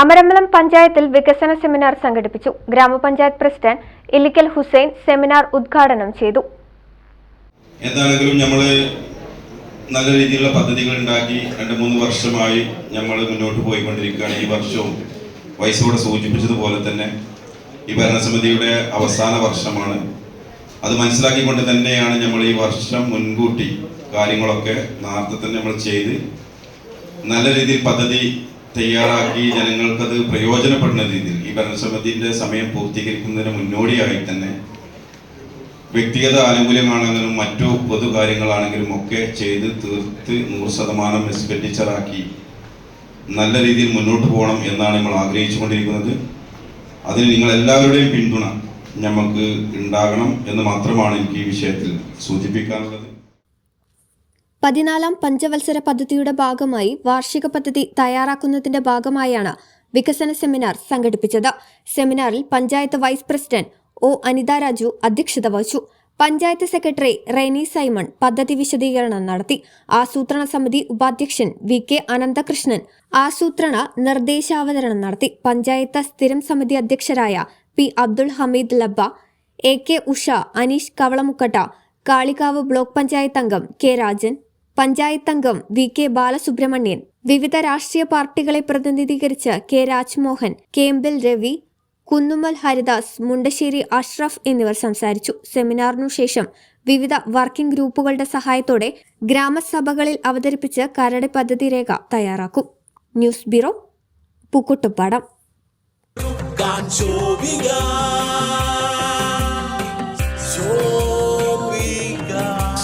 അമരമ്പലം പഞ്ചായത്തിൽ വികസന സെമിനാർ സംഘടിപ്പിച്ചു. ഗ്രാമപഞ്ചായത്ത് പ്രസിഡന്റ് ഇല്ലിക്കൽ ഹുസൈൻ സെമിനാർ ഉദ്ഘാടനം ചെയ്തു. എന്താണെങ്കിലും നമ്മൾ നല്ല രീതിയിലുള്ള പദ്ധതികൾ ഉണ്ടാക്കി രണ്ട് മൂന്ന് വർഷമായി നമ്മൾ മുന്നോട്ട് പോയിക്കൊണ്ടിരിക്കുകയാണ്. ഈ വർഷവും വയസ്സോടെ സൂചിപ്പിച്ചതുപോലെ തന്നെ ഈ ഭരണസമിതിയുടെ അവസാന വർഷമാണ്. അത് മനസ്സിലാക്കിക്കൊണ്ട് തന്നെയാണ് നമ്മൾ ഈ വർഷം മുൻകൂട്ടി കാര്യങ്ങളൊക്കെ നേരത്തെ തന്നെ നമ്മൾ ചെയ്ത് നല്ല രീതിയിൽ പദ്ധതി തയ്യാറാക്കി ജനങ്ങൾക്കത് പ്രയോജനപ്പെടുന്ന രീതിയിൽ ഈ ഭരണസമിതിന്റെ സമയം പൂർത്തീകരിക്കുന്നതിന് മുന്നോടിയായി തന്നെ വ്യക്തിഗത ആനുകൂല്യമാണെങ്കിലും മറ്റു പൊതു കാര്യങ്ങളാണെങ്കിലും ഒക്കെ ചെയ്ത് തീർത്ത് നൂറ് ശതമാനം എക്സ്പെൻഡിച്ചറാക്കി നല്ല രീതിയിൽ മുന്നോട്ട് പോകണം എന്നാണ് നമ്മൾ ആഗ്രഹിച്ചുകൊണ്ടിരിക്കുന്നത്. അതിന് നിങ്ങൾ എല്ലാവരുടെയും പിന്തുണ നമുക്ക് ഉണ്ടാകണം എന്ന് മാത്രമാണ് എനിക്ക് ഈ വിഷയത്തിൽ സൂചിപ്പിക്കാനുള്ളത്. പതിനാലാം പഞ്ചവത്സര പദ്ധതിയുടെ ഭാഗമായി വാർഷിക പദ്ധതി തയ്യാറാക്കുന്നതിന്റെ ഭാഗമായാണ് വികസന സെമിനാർ സംഘടിപ്പിച്ചത്. സെമിനാറിൽ panchayat vice president O Anitha Raju അധ്യക്ഷത വഹിച്ചു. പഞ്ചായത്ത് സെക്രട്ടറി റെനി സൈമൺ പദ്ധതി വിശദീകരണം നടത്തി. ആസൂത്രണ സമിതി ഉപാധ്യക്ഷൻ വി കെ അനന്തകൃഷ്ണൻ ആസൂത്രണ നിർദ്ദേശാവതരണം നടത്തി. പഞ്ചായത്ത് സ്ഥിരം സമിതി അധ്യക്ഷരായ P Abdul Hameed Labba A K Usha Aneesh Kavalamukkatta Kalikavu block panchayat അംഗം കെ രാജൻ പഞ്ചായത്ത് അംഗം വി കെ ബാലസുബ്രഹ്മണ്യൻ. വിവിധ രാഷ്ട്രീയ പാർട്ടികളെ പ്രതിനിധീകരിച്ച് കെ രാജ്മോഹൻ കേമ്പിൽ രവി കുന്നുമൽ ഹരിദാസ് മുണ്ടശ്ശേരി അഷ്റഫ് എന്നിവർ സംസാരിച്ചു. സെമിനാറിനു ശേഷം വിവിധ വർക്കിംഗ് ഗ്രൂപ്പുകളുടെ സഹായത്തോടെ ഗ്രാമസഭകളിൽ അവതരിപ്പിച്ച് കരട് പദ്ധതി രേഖ തയ്യാറാക്കും. News bureau Pookkottumpadam